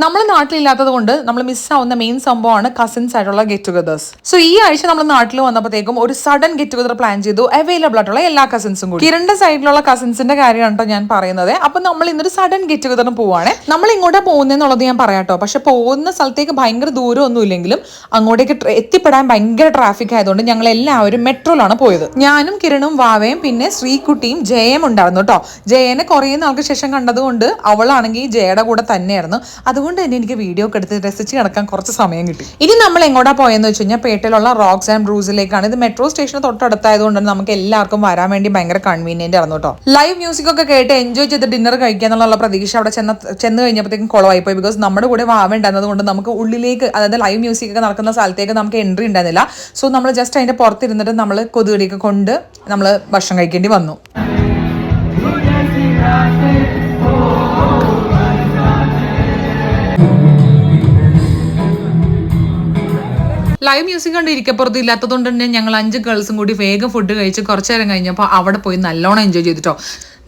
നമ്മൾ നാട്ടിലില്ലാത്തത് കൊണ്ട് നമ്മൾ മിസ്സാവുന്ന മെയിൻ സംഭവമാണ് കസിൻസ് ആയിട്ടുള്ള ഗെറ്റ് ടുഗദേഴ്സ് സോ ഈ ആഴ്ച നമ്മൾ നാട്ടിൽ വന്നപ്പോഴത്തേക്കും ഒരു സഡൻ ഗെറ്റ് ടുഗദർ പ്ലാൻ ചെയ്തു. അവൈലബിൾ ആയിട്ടുള്ള എല്ലാ കസിൻസും കൂടി. കിരണ്ട സൈഡിലുള്ള കസിൻസിന്റെ കാര്യമാണ് കേട്ടോ ഞാൻ പറയുന്നത്. അപ്പൊ നമ്മൾ ഇന്നൊരു സഡൻ ഗെറ്റ് ടുഗദറിന് പോവാണ്. നമ്മൾ ഇങ്ങോട്ട് പോകുന്നതെന്നുള്ളത് ഞാൻ പറയാട്ടോ പക്ഷെ പോകുന്ന സ്ഥലത്തേക്ക് ഭയങ്കര ദൂരം ഒന്നും ഇല്ലെങ്കിലും അങ്ങോട്ടേക്ക് എത്തിപ്പെടാൻ ഭയങ്കര ട്രാഫിക് ആയതുകൊണ്ട് ഞങ്ങൾ എല്ലാവരും മെട്രോയിലാണ് പോയത്. ഞാനും കിരണും വാവയും പിന്നെ ശ്രീകുട്ടിയും ജയം ഉണ്ടായിരുന്നു കേട്ടോ ജയനെ കുറേ നാൾക്ക് ശേഷം കണ്ടതുകൊണ്ട് അവളാണെങ്കിൽ ജയയുടെ കൂടെ തന്നെയായിരുന്നു. അതുകൊണ്ട് തന്നെ എനിക്ക് വീഡിയോ ഒക്കെ എടുത്ത് രസിച്ച് കിടക്കാൻ കുറച്ച് സമയം കിട്ടി. ഇനി നമ്മൾ എങ്ങോട്ടാ പോയെന്ന് വെച്ച് കഴിഞ്ഞാൽ പേട്ടയിലുള്ള റോക്സ് ആൻഡ് ബ്രൂസിലേക്കാണ് ഇത് മെട്രോ സ്റ്റേഷന് തൊട്ടടുത്തായതുകൊണ്ട് തന്നെ നമുക്ക് എല്ലാവർക്കും വരാൻ വേണ്ടി ഭയങ്കര കൺവീനിയന്റ് ആണ് കേട്ടോ. ലൈവ് മ്യൂസിക് ഒക്കെ കേട്ട് എൻജോയ് ചെയ്ത് ഡിന്നർ കഴിക്കുക എന്നുള്ള പ്രതീക്ഷ അവിടെ ചെന്ന ചെന്ന് കഴിഞ്ഞപ്പോഴത്തേക്കും കുളമായി പോയി ബിക്കോസ് നമ്മുടെ കൂടെ വാവേണ്ടത് കൊണ്ട് നമുക്ക് ഉള്ളിലേക്ക് അതായത് ലൈവ് മ്യൂസിക് ഒക്കെ നടക്കുന്ന സ്ഥലത്തേക്ക് നമുക്ക് എൻട്രി ഉണ്ടായിരുന്നില്ല. സോ നമ്മൾ ജസ്റ്റ് അതിന്റെ പുറത്തിരുന്നിട്ട് നമ്മൾ കൊതുകടിയൊക്കെ കൊണ്ട് നമ്മൾ ഭക്ഷണം കഴിക്കേണ്ടി വന്നു. ലൈവ് മ്യൂസിക് കണ്ട് ഇരിക്കപ്പുറത്ത് ഇല്ലാത്തതുകൊണ്ട് തന്നെ ഞങ്ങൾ അഞ്ച് ഗേൾസും കൂടി വേഗം ഫുഡ് കഴിച്ച് കുറച്ചു നേരം കഴിഞ്ഞപ്പോൾ അവിടെ പോയി നല്ലോണം എൻജോയ് ചെയ്തിട്ടോ.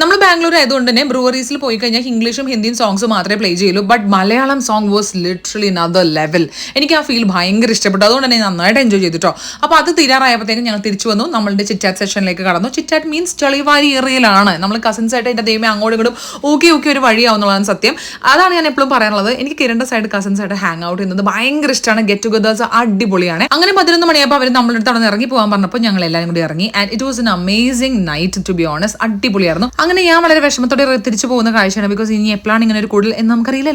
നമ്മൾ ബാംഗ്ലൂർ ആയതുകൊണ്ട് തന്നെ ബ്രൂവറീസിൽ പോയി കഴിഞ്ഞാൽ ഇംഗ്ലീഷും ഹിന്ദിയും സോങ്സ് മാത്രമേ പ്ലേ ചെയ്യുള്ളൂ. But Malayalam song was literally other level എനിക്ക് ആ ഫീൽ ഭയങ്കര ഇഷ്ടപ്പെട്ടു. അതുകൊണ്ട് തന്നെ നന്നായിട്ട് എൻജോയ് ചെയ്തിട്ടോ. അപ്പോൾ അത് തീരാറായപ്പോഴത്തേക്കും ഞങ്ങൾ തിരിച്ചു വന്നു. നമ്മളുടെ ചിറ്റാറ്റ് സെഷനിലേക്ക് കടന്നു. ചിറ്റാറ്റ് മീൻസ് ചെളിവാരി ഏറിയലാണ് നമ്മൾ കസിൻസ് ആയിട്ട് എന്റെ ദൈവം അങ്ങോട്ടും ഇങ്ങോട്ടും ഓക്കെ ഓക്കെ ഒരു വഴിയാവുന്നുള്ളതാണ് സത്യം. അതാണ് ഞാൻ എപ്പോഴും പറയാനുള്ളത് എനിക്ക് കിരണ്ട സൈഡ് കസിൻസ് ആയിട്ട് ഹാങ് ഔട്ട് ചെയ്യുന്നത് ഭയങ്കര ഇഷ്ടമാണ് ഗെറ്റ് ടുഗദേഴ്സ് അടിപൊളിയാണ്. അങ്ങനെ പതിനൊന്ന് മണിയായപ്പോൾ അവർ അടുത്ത് അവിടെ ഇറങ്ങി പോകാൻ പറഞ്ഞപ്പോൾ ഞങ്ങൾ എല്ലാവരും കൂടി ഇറങ്ങി. And it was an amazing night to be honest അടിപൊളിയായിരുന്നു. അങ്ങനെ ഞാൻ വളരെ വിഷമത്തോടെ തിരിച്ചു പോകുന്ന കാഴ്ചയാണ്. ബിക്കോസ് ഇനി എപ്പോഴാണ് ഇങ്ങനെ ഒരു കൂടുതൽ എന്ന് നമുക്കറിയില്ലല്ലോ.